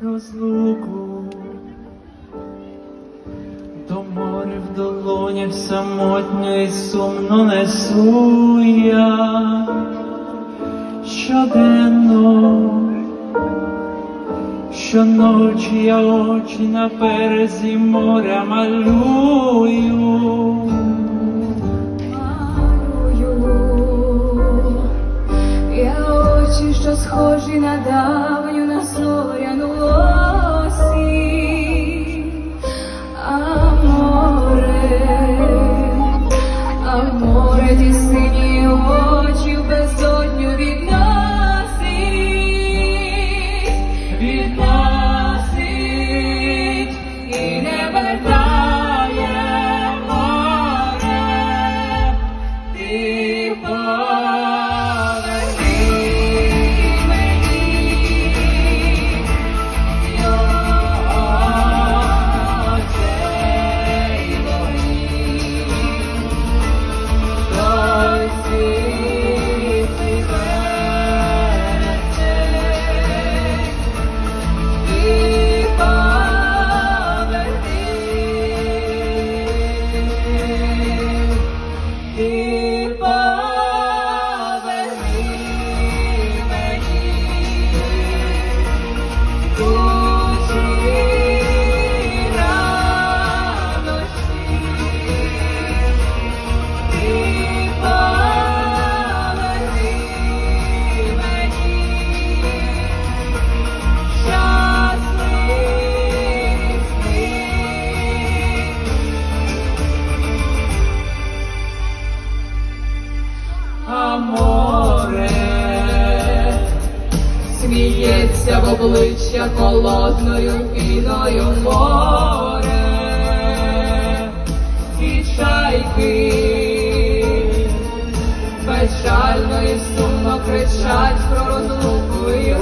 розлуку, до моря в долоні самотньо і сумно несу я щоденно, щоночі я очі на березі моря малюю. Що схожі на давню на зоряну ті очі безодню відносить, відносить і не вертає море. Ти Сміється в обличчя холодною піною море, і чайки печально і сумно кричать про розлуку і